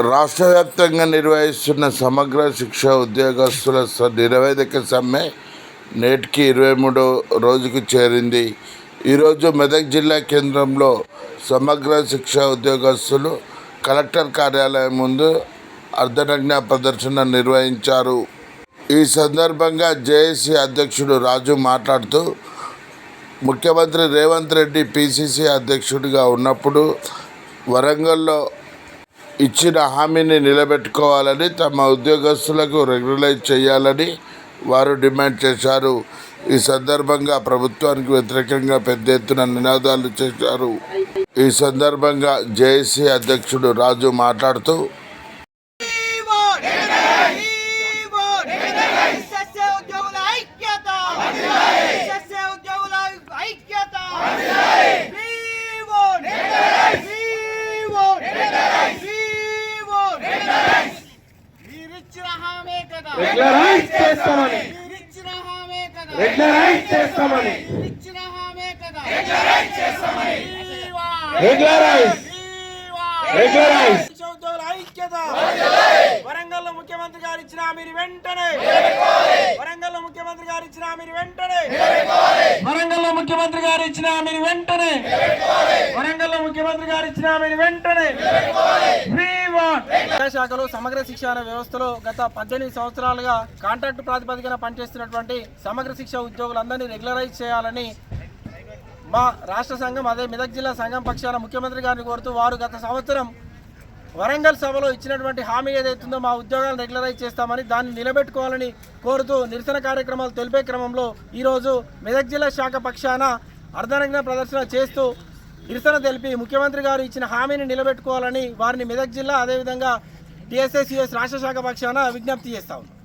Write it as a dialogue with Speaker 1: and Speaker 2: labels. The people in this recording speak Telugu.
Speaker 1: రాష్ట్ర వ్యాప్తంగా నిర్వహిస్తున్న సమగ్ర శిక్ష ఉద్యోగస్తుల స- నిరవేదిక సమ్మె నేటికి ఇరవై మూడో రోజుకు చేరింది. ఈరోజు మెదక్ జిల్లా కేంద్రంలో సమగ్ర శిక్ష ఉద్యోగస్తులు కలెక్టర్ కార్యాలయం ముందు అర్ధనగ్న ప్రదర్శన నిర్వహించారు. ఈ సందర్భంగా జేఏసీ అధ్యక్షుడు రాజు మాట్లాడుతూ ముఖ్యమంత్రి రేవంత్ రెడ్డి పిసిసి అధ్యక్షుడిగా ఉన్నప్పుడు వరంగల్లో ఇచ్చిన హామీని నిలబెట్టుకోవాలని తమ ఉద్యోగస్తులకు రెగ్యులైజ్ చేయాలని వారు డిమాండ్ చేశారు. ఈ సందర్భంగా ప్రభుత్వానికి వ్యతిరేకంగా పెద్ద ఎత్తున నినాదాలు చేశారు. ఈ సందర్భంగా జేఏసీ అధ్యక్షుడు రాజు మాట్లాడుతూ
Speaker 2: మీరిచ్చిన హామీ కదా
Speaker 3: రెగ్యులరైజ్ చేస్తామని.
Speaker 2: మీరిచ్చిన హామీ కదా
Speaker 3: రెగ్యులరైజ్ చేస్తామని.
Speaker 2: మీరిచ్చిన హామీ కదా రెగ్యులరైజ్. చేస్తామని
Speaker 3: రెగ్యులరైజ్ రెగ్యులరైజ్.
Speaker 2: ఐక్యత వరంగల్ ముఖ్యమంత్రి గారు ఇచ్చిన మీరు వెంటనే. వరంగల్ ముఖ్యమంత్రి గారు ఇచ్చిన మీరు వెంటనే. వరంగల్ ముఖ్యమంత్రి గారు ఇచ్చిన మీరు వెంటనే. వరంగల్ ముఖ్యమంత్రి గారు ఇచ్చిన మీరు వెంటనే. శాఖలో సమగ్ర శిక్షణ వ్యవస్థలో గత పద్దెనిమిది సంవత్సరాలుగా కాంట్రాక్ట్ ప్రాతిపదికన పనిచేస్తున్నటువంటి సమగ్ర శిక్ష ఉద్యోగులందరినీ రెగ్యులరైజ్ చేయాలని మా రాష్ట్ర సంఘం అదే మెదక్ జిల్లా సంఘం పక్షాన ముఖ్యమంత్రి గారిని కోరుతూ వారు గత సంవత్సరం వరంగల్ సభలో ఇచ్చినటువంటి హామీ ఏదైతుందో మా ఉద్యోగాలను రెగ్యులరైజ్ చేస్తామని దాన్ని నిలబెట్టుకోవాలని కోరుతూ నిరసన కార్యక్రమాలు తెలిపే క్రమంలో ఈరోజు మెదక్ జిల్లా శాఖ పక్షాన అర్ధనగ్న ప్రదర్శన చేస్తూ నిరసన తెలిపి ముఖ్యమంత్రి గారు ఇచ్చిన హామీని నిలబెట్టుకోవాలని వారిని మెదక్ జిల్లా అదేవిధంగా టీఎస్ఎస్యుఎస్ రాష్ట్ర శాఖ పక్షాన విజ్ఞప్తి చేస్తా. ఉన్నాం